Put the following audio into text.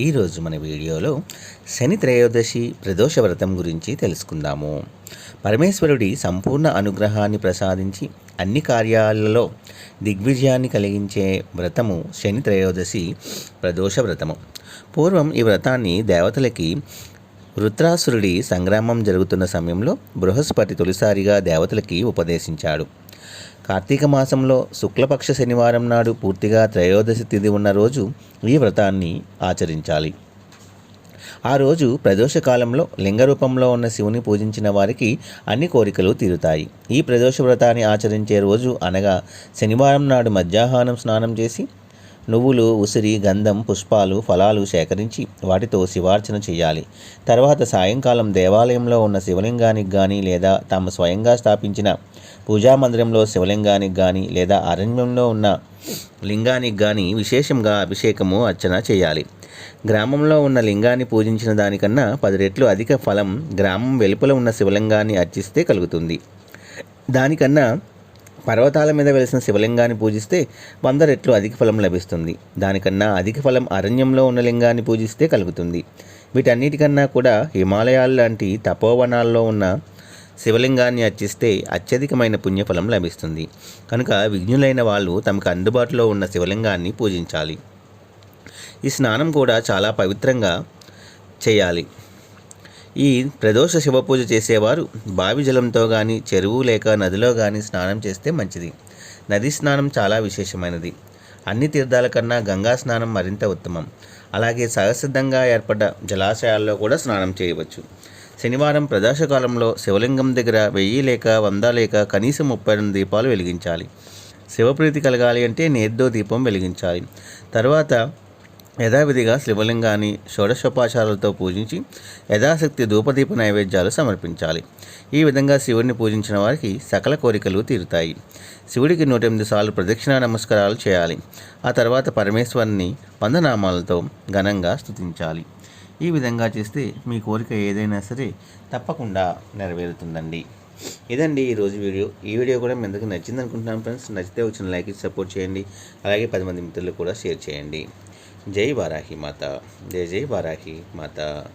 ఈరోజు మన వీడియోలో శని త్రయోదశి ప్రదోష వ్రతం గురించి తెలుసుకుందాము. పరమేశ్వరుడి సంపూర్ణ అనుగ్రహాన్ని ప్రసాదించి అన్ని కార్యాలలో దిగ్విజయాన్ని కలిగించే వ్రతము శని త్రయోదశి ప్రదోష వ్రతము. పూర్వం ఈ వ్రతాన్ని దేవతలకి వృత్రాసురుడి సంగ్రామం జరుగుతున్న సమయంలో బృహస్పతి తొలిసారిగా దేవతలకి ఉపదేశించాడు. కార్తీక మాసంలో శుక్లపక్ష శనివారం నాడు పూర్తిగా త్రయోదశి తిథి ఉన్న రోజు ఈ వ్రతాన్ని ఆచరించాలి. ఆ రోజు ప్రదోష కాలంలో లింగ రూపంలో ఉన్న శివుని పూజించిన వారికి అన్ని కోరికలు తీరుతాయి. ఈ ప్రదోష వ్రతాన్ని ఆచరించే రోజు అనగా శనివారం నాడు మధ్యాహ్నం స్నానం చేసి నువ్వులు ఉసిరి గంధం పుష్పాలు ఫలాలు సేకరించి వాటితో శివార్చన చేయాలి. తర్వాత సాయంకాలం దేవాలయంలో ఉన్న శివలింగానికి కానీ లేదా తాము స్వయంగా స్థాపించిన పూజా మందిరంలో శివలింగానికి కానీ లేదా అరణ్యంలో ఉన్న లింగానికి కానీ విశేషంగా అభిషేకము అర్చన చేయాలి. గ్రామంలో ఉన్న లింగాన్ని పూజించిన దానికన్నా పది రెట్లు అధిక ఫలం గ్రామం వెలుపల ఉన్న శివలింగాన్ని అర్చిస్తే కలుగుతుంది. దానికన్నా పర్వతాల మీద వెలిసిన శివలింగాన్ని పూజిస్తే వంద రెట్లు అధిక ఫలం లభిస్తుంది. దానికన్నా అధిక ఫలం అరణ్యంలో ఉన్న లింగాన్ని పూజిస్తే కలుగుతుంది. వీటన్నిటికన్నా కూడా హిమాలయాలు లాంటి తపోవనాల్లో ఉన్న శివలింగాన్ని అర్చిస్తే అత్యధికమైన పుణ్యఫలం లభిస్తుంది. కనుక విఘ్నులైన వాళ్ళు తమకు అందుబాటులో ఉన్న శివలింగాన్ని పూజించాలి. ఈ స్నానం కూడా చాలా పవిత్రంగా చేయాలి. ఈ ప్రదోష శివ పూజ చేసేవారు. బావి జలంతో కానీ చెరువు లేక నదిలో కానీ స్నానం చేస్తే మంచిది. నది స్నానం చాలా విశేషమైనది. అన్ని తీర్థాల కన్నా గంగా స్నానం మరింత ఉత్తమం. అలాగే సహసిద్ధంగా ఏర్పడ్డ జలాశయాల్లో కూడా స్నానం చేయవచ్చు. శనివారం ప్రదోషకాలంలో శివలింగం దగ్గర వెయ్యి లేక వంద లేక కనీసం ముప్పై రెండు దీపాలు వెలిగించాలి. శివప్రీతి కలగాలి అంటే నేద్దో దీపం వెలిగించాలి. తర్వాత యథావిధిగా శివలింగాన్ని షోడశోపాచారాలతో పూజించి యథాశక్తి ధూపదీప నైవేద్యాలు సమర్పించాలి. ఈ విధంగా శివుడిని పూజించిన వారికి సకల కోరికలు తీరుతాయి. శివుడికి నూట ఎనిమిది సార్లు ప్రదక్షిణా నమస్కారాలు చేయాలి. ఆ తర్వాత పరమేశ్వరుని వందనామాలతో ఘనంగా స్తుతించాలి. ఈ విధంగా చేస్తే మీ కోరిక ఏదైనా సరే తప్పకుండా నెరవేరుతుందండి. ఇదండి ఈరోజు వీడియో. ఈ వీడియో కూడా మీ అందరికీ నచ్చింది అనుకుంటున్నాను ఫ్రెండ్స్. నచ్చితే వచ్చిన లైక్ సపోర్ట్ చేయండి. అలాగే పది మంది మిత్రులు కూడా షేర్ చేయండి. జై వారాహి మాత. జై జై వారాహి మాత.